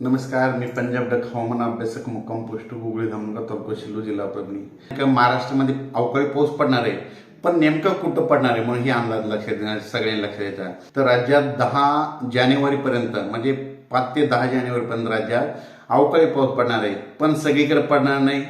नमस्कार मी पंजाब डक हवामान अभ्यासक मुक्काम पोस्ट हुगळी धामणगाव तालुका शिल्लू जिल्हा परभणी. महाराष्ट्रामध्ये अवकाळी पाऊस पडणार आहे पण नेमकं कुठं पडणार आहे म्हणून ही अंदाज लक्षात देणार सगळ्यांनी लक्षात द्यायचा तर राज्यात दहा जानेवारीपर्यंत म्हणजे पाच ते दहा जानेवारीपर्यंत राज्यात अवकाळी पाऊस पडणार आहे पण सगळीकडे पडणार नाही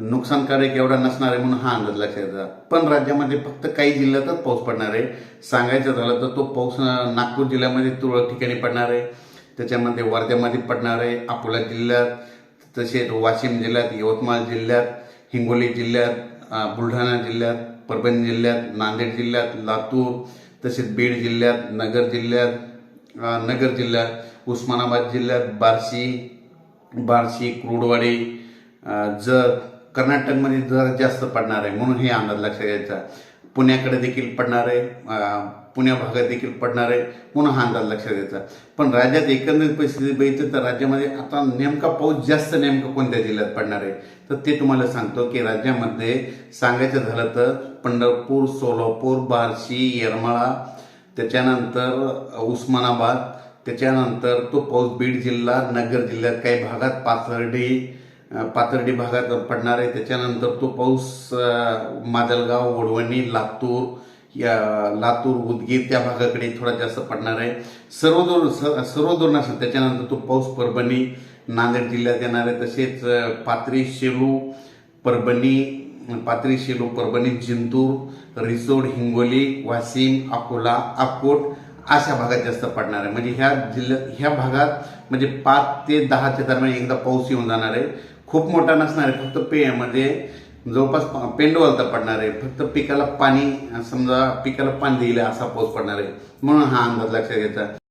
नुकसानकारक एवढा नसणार आहे म्हणून हा अंदाज लक्षात येतात पण राज्यामध्ये फक्त काही जिल्ह्यातच पाऊस पडणार आहे सांगायचं झालं तर तो पाऊस नागपूर जिल्ह्यामध्ये तुरळक ठिकाणी पडणार आहे त्याच्यामध्ये वर्ध्यामध्ये पडणार आहे अकोला जिल्ह्यात तसेच वाशिम जिल्ह्यात यवतमाळ जिल्ह्यात हिंगोली जिल्ह्यात बुलढाणा जिल्ह्यात परभणी जिल्ह्यात नांदेड जिल्ह्यात लातूर तसेच बीड जिल्ह्यात नगर जिल्ह्यात नगर जिल्ह्यात उस्मानाबाद जिल्ह्यात बार्शी बार्शी क्रूडवाडी जर जत कर्नाटकमध्ये जर जास्त पडणार आहे म्हणून हे अंदाज लक्षात घ्यायचा. पुण्याकडे देखील पडणार आहे पुण्या भागात देखील पडणार आहे म्हणून हा अंदाज लक्षात घ्यायचा पण राज्यात एकंदरीत परिस्थिती बघितली तर राज्यामध्ये आता नेमका पाऊस जास्त नेमका कोणत्या जिल्ह्यात पडणार आहे? तर ते तुम्हाला सांगतो की राज्यामध्ये सांगायचं झालं तर पंढरपूर सोलापूर बार्शी येरमाळा त्याच्यानंतर उस्मानाबाद त्याच्यानंतर तो पाऊस बीड जिल्हा नगर जिल्ह्यात काही भागात पाथर्डी पाथर्डी भागात पडणार आहे. त्याच्यानंतर तो पाऊस मादलगाव ओढवणी वडवणी लातूर या लातूर उदगीर त्या भागाकडे थोडा जास्त पडणार आहे. सर्व दूर स- सर्व दूर नसेल त्याच्यानंतर तो पाऊस परभणी नांदेड जिल्ह्यात येणार आहे. तसेच पात्री पाथरी शेलू परभणी पाथरी शेलू परभणी जिंतूर रिसोड हिंगोली वाशिम अकोला अकोट अशा भागात जास्त पडणार आहे. म्हणजे ह्या जिल्ह्या ह्या भागात म्हणजे पाच ते दहाच्या दरम्यान एकदा पाऊस येऊन जाणार आहे. खूप मोठा नसणार आहे फक्त पे म्हणजे जवळपास पेंडवलता पडणार आहे. फक्त पिकाला पाणी समजा पिकाला पाणी दिलं असा पाऊस पडणार आहे. म्हणून हा अंदाज लक्षात घ्यायचा